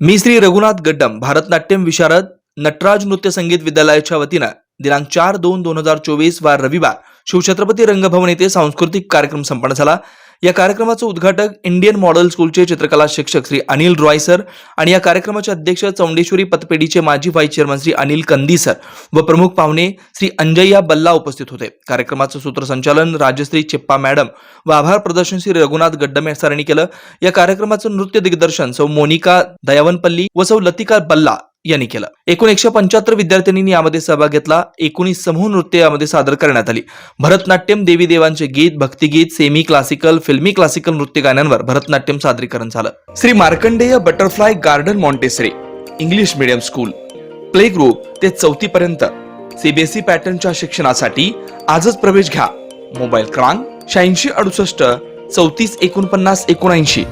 मी श्री रघुनाथ गड्डम भारतनाट्यम विशारद नटराज नृत्य संगीत विद्यालयाच्या वतीनं दिनांक चार दोन दोन हजार चोवीस वार रविवार शिवछत्रपती रंगभवन येथे सांस्कृतिक कार्यक्रम संपन्न झाला. या कार्यक्रमाचं उद्घाटक इंडियन मॉडेल स्कूलचे चित्रकला शिक्षक श्री अनिल रॉय सर आणि या कार्यक्रमाचे अध्यक्ष चौंडेश्वरी पतपेढीचे माजी व्हाईस चेअरमन श्री अनिल कंदी सर व प्रमुख पाहुणे श्री अंजय्या बल्ला उपस्थित होते. कार्यक्रमाचं सूत्रसंचालन राजश्री चिप्पा मॅडम व आभार प्रदर्शन श्री रघुनाथ गड्डम सरांनी केलं. या कार्यक्रमाचं नृत्य दिग्दर्शन सौ मोनिका दयावनपल्ली व सौ लतिका बल्ला यांनी केलं. एकूण एकशे पंच्याहत्तर विद्यार्थ्यांनी यामध्ये सहभाग घेतला. एकोणीस समूह नृत्य यामध्ये सादर करण्यात आली. भरतनाट्यम देवी देवांचे गीत भक्तिगीत सेमी क्लासिकल फिल्मी क्लासिकल नृत्य गाण्यांवर भरतनाट्यम सादरीकरण झालं. Shri Markandeya butterfly garden Montessori English medium school. Play group ते चौथी पर्यंत. सीबीएसई पॅटर्नच्या शिक्षणासाठी आजच प्रवेश घ्या. मोबाईल क्रमांक शहाऐंशी अडुसष्ट चौतीस एकोणपन्नास एकोणऐंशी.